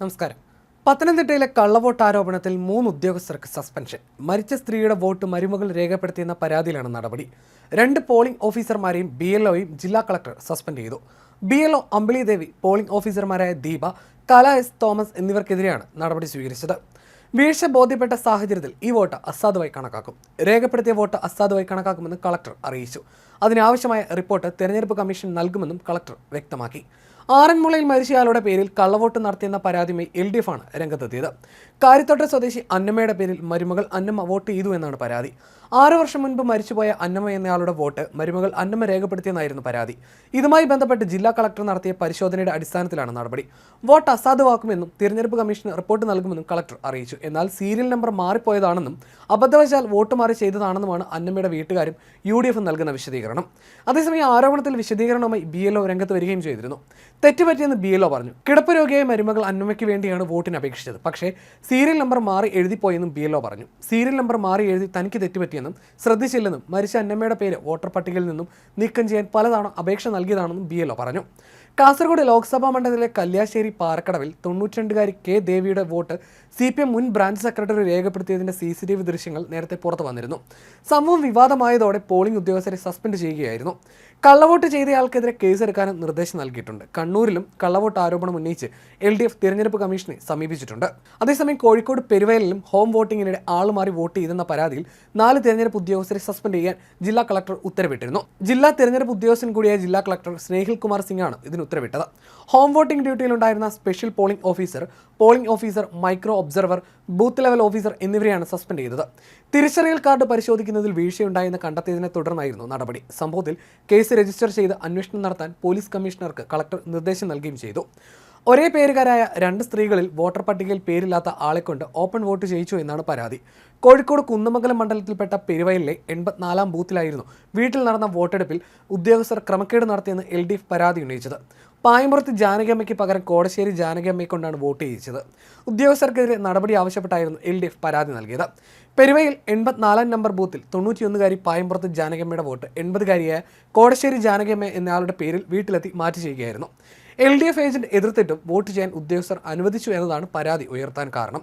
നമസ്കാരം. പത്തനംതിട്ടയിലെ കള്ളവോട്ട് ആരോപണത്തിൽ മൂന്ന് ഉദ്യോഗസ്ഥർക്ക് സസ്പെൻഷൻ. മരിച്ച സ്ത്രീയുടെ വോട്ട് മരുമകൾ രേഖപ്പെടുത്തിയെന്ന പരാതിയിലാണ് നടപടി. രണ്ട് പോളിംഗ് ഓഫീസർമാരെയും ബി എൽ ജില്ലാ കളക്ടർ സസ്പെൻഡ് ചെയ്തു. B L O Ambili Devi polling ഓഫീസർമാരായ ദീപ കല എസ് തോമസ് എന്നിവർക്കെതിരെയാണ് നടപടി സ്വീകരിച്ചത്. വീഴ്ച ബോധ്യപ്പെട്ട സാഹചര്യത്തിൽ ഈ വോട്ട് അസാധുവായി കണക്കാക്കും. രേഖപ്പെടുത്തിയ വോട്ട് അസാധുവായി കണക്കാക്കുമെന്ന് കളക്ടർ അറിയിച്ചു. അതിനാവശ്യമായ റിപ്പോർട്ട് തെരഞ്ഞെടുപ്പ് കമ്മീഷൻ നൽകുമെന്നും കളക്ടർ വ്യക്തമാക്കി. ആറന്മുളയിൽ മരിച്ചയാളുടെ പേരിൽ കള്ളവോട്ട് നടത്തിയെന്ന പരാതിയുമായി എൽ ഡി എഫ് ആണ് രംഗത്തെത്തിയത്. കാരിത്തോട്ട സ്വദേശി അന്നമ്മയുടെ പേരിൽ മരുമകൾ അന്നമ്മ വോട്ട് ചെയ്തു എന്നാണ് പരാതി. ആറു വർഷം മുൻപ് മരിച്ചുപോയ അന്നമ്മ എന്നയാളുടെ വോട്ട് മരുമകൾ അന്നമ്മ രേഖപ്പെടുത്തിയെന്നായിരുന്നു പരാതി. ഇതുമായി ബന്ധപ്പെട്ട് ജില്ലാ കളക്ടർ നടത്തിയ പരിശോധനയുടെ അടിസ്ഥാനത്തിലാണ് നടപടി. വോട്ട് അസാധുവാക്കുമെന്നും തിരഞ്ഞെടുപ്പ് കമ്മീഷന് റിപ്പോർട്ട് നൽകുമെന്നും കളക്ടർ അറിയിച്ചു. എന്നാൽ സീരിയൽ നമ്പർ മാറിപ്പോയതാണെന്നും അബദ്ധവശാൽ വോട്ട് മാറി ചെയ്തതാണെന്നുമാണ് അന്നമ്മയുടെ വീട്ടുകാരും യു നൽകുന്ന വിശദീകരണം. അതേസമയം ആരോപണത്തിൽ വിശദീകരണവുമായി ബി എൽ ഒ രംഗത്ത് വരികയും ചെയ്തിരുന്നു. തെറ്റുപറ്റിയെന്ന് ബി എൽ ഒ പറഞ്ഞു. കിടപ്പ് രോഗിയായ മരുമകൾ അന്നമ്മയ്ക്ക് വേണ്ടിയാണ് വോട്ടിന് അപേക്ഷിച്ചത്. പക്ഷേ സീരിയൽ നമ്പർ മാറി എഴുതിപ്പോയെന്നും ബി എൽ ഒ പറഞ്ഞു. സീരിയൽ നമ്പർ മാറി എഴുതി തനിക്ക് തെറ്റുപറ്റിയെന്നും ശ്രദ്ധിച്ചില്ലെന്നും മരിച്ച അന്നമ്മയുടെ പേര് വോട്ടർ പട്ടികയിൽ നിന്നും നീക്കം ചെയ്യാൻ പലതവണ അപേക്ഷ നൽകിയതാണെന്നും ബി എൽ ഒ പറഞ്ഞു. കാസർഗോഡ് ലോക്സഭാ മണ്ഡലത്തിലെ കല്യാശ്ശേരി പാറക്കടവിൽ തൊണ്ണൂറ്റിരണ്ടുകാരി കെ ദേവിയുടെ വോട്ട് സി പി എം മുൻ ബ്രാഞ്ച് സെക്രട്ടറി രേഖപ്പെടുത്തിയതിന്റെ സി സി ടി വി ദൃശ്യങ്ങൾ നേരത്തെ പുറത്തു വന്നിരുന്നു. സംഭവം വിവാദമായതോടെ പോളിംഗ് ഉദ്യോഗസ്ഥരെ സസ്പെൻഡ് ചെയ്യുകയായിരുന്നു. കള്ളവോട്ട് ചെയ്തയാൾക്കെതിരെ കേസെടുക്കാനും നിർദ്ദേശം നൽകിയിട്ടുണ്ട്. കണ്ണൂരിലും കള്ളവോട്ട് ആരോപണം ഉന്നയിച്ച് എൽ ഡി എഫ് തിരഞ്ഞെടുപ്പ് കമ്മീഷനെ സമീപിച്ചിട്ടുണ്ട്. അതേസമയം കോഴിക്കോട് പെരുവയലിലും ഹോം വോട്ടിങ്ങിനിടെ ആളുമാറി വോട്ട് ചെയ്തെന്ന പരാതിയിൽ നാല് തിരഞ്ഞെടുപ്പ് ഉദ്യോഗസ്ഥരെ സസ്പെൻഡ് ചെയ്യാൻ ജില്ലാ കളക്ടർ ഉത്തരവിട്ടിരുന്നു. ജില്ലാ തിരഞ്ഞെടുപ്പ് ഉദ്യോഗസ്ഥൻ കൂടിയായ ജില്ലാ കളക്ടർ സ്നേഹിൽ കുമാർ ആണ് ഇതിന് ഉത്തരവിട്ടത്. Home voting ഡ്യൂട്ടിയിലുണ്ടായിരുന്ന special polling officer polling officer micro observer booth level officer എന്നിവരെയാണ് സസ്പെൻഡ് ചെയ്തത്. തിരിച്ചറിയൽ കാർഡ് പരിശോധിക്കുന്നതിൽ വീഴ്ചയുണ്ടായെന്ന് കണ്ടെത്തിയതിനെ തുടർന്നായിരുന്നു നടപടി. സംഭവത്തിൽ കേസ് രജിസ്റ്റർ ചെയ്ത് അന്വേഷണം നടത്താൻ പോലീസ് കമ്മീഷണർക്ക് കളക്ടർ നിർദ്ദേശം നൽകുകയും ചെയ്തു. ഒരേ പേരുകാരായ രണ്ട് സ്ത്രീകളിൽ വോട്ടർ പട്ടികയിൽ പേരില്ലാത്ത ആളെക്കൊണ്ട് ഓപ്പൺ വോട്ട് ചെയ്യിച്ചു എന്നാണ് പരാതി. കോഴിക്കോട് കുന്നമംഗലം മണ്ഡലത്തിൽപ്പെട്ട പെരുവയലിലെ എൺപത്തിനാലാം ബൂത്തിലായിരുന്നു വീട്ടിൽ നടന്ന വോട്ടെടുപ്പിൽ ഉദ്യോഗസ്ഥർ ക്രമക്കേട് നടത്തിയെന്ന് എൽ ഡി എഫ് പരാതി ഉന്നയിച്ചത്. പായമ്പുറത്ത് ജാനകിയമ്മയ്ക്ക് പകരം കോടശ്ശേരി ജാനകിയമ്മയെ കൊണ്ടാണ് വോട്ട് ചെയ്യിച്ചത്. ഉദ്യോഗസ്ഥർക്കെതിരെ നടപടി ആവശ്യപ്പെട്ടായിരുന്നു എൽ ഡി എഫ് പരാതി നൽകിയത്. പെരുവയിൽ എൺപത്തിനാലാം നമ്പർ ബൂത്തിൽ തൊണ്ണൂറ്റിയൊന്നുകാരി പായമ്പുറത്ത് ജാനകിയമ്മയുടെ വോട്ട് എൺപതുകാരിയായ കോടശ്ശേരി ജാനകിയമ്മ എന്നയാളുടെ പേരിൽ വീട്ടിലെത്തി മാറ്റി ചെയ്യുകയായിരുന്നു. എൽ ഡി എഫ് ഏജന്റ് എതിർത്തിട്ടും വോട്ട് ചെയ്യാൻ ഉദ്യോഗസ്ഥർ അനുവദിച്ചു എന്നതാണ് പരാതി ഉയർത്താൻ കാരണം.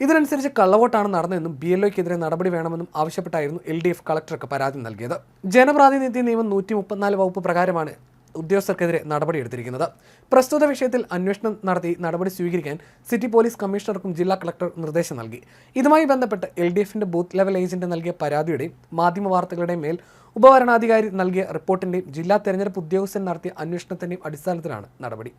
ഇതിനനുസരിച്ച് കള്ളവോട്ടാണ് നടന്നതെന്നും ബി എൽ ഒക്കെതിരെ നടപടി വേണമെന്നും ആവശ്യപ്പെട്ടായിരുന്നു എൽ ഡി എഫ് കളക്ടർക്ക് പരാതി നൽകിയത്. ജനപ്രാതിനിധ്യ നിയമം നൂറ്റി മുപ്പത്തിനാല് വകുപ്പ് പ്രകാരമാണ് ഉദ്യോഗസ്ഥർക്കെതിരെ നടപടിയെടുത്തിരിക്കുന്നത്. പ്രസ്തുത വിഷയത്തിൽ അന്വേഷണം നടത്തി നടപടി സ്വീകരിക്കാൻ സിറ്റി പോലീസ് കമ്മീഷണർക്കും ജില്ലാ കളക്ടർ നിർദ്ദേശം നൽകി. ഇതുമായി ബന്ധപ്പെട്ട് എൽ ഡി എഫിന്റെ ബൂത്ത് ലെവൽ ഏജന്റ് നൽകിയ പരാതിയുടെയും മാധ്യമ വാർത്തകളുടെയും മേൽ ഉപഭരണാധികാരി നൽകിയ റിപ്പോർട്ടിന്റെയും ജില്ലാ തെരഞ്ഞെടുപ്പ് ഉദ്യോഗസ്ഥൻ നടത്തിയ അന്വേഷണത്തിന്റെയും അടിസ്ഥാനത്തിലാണ് നടപടി.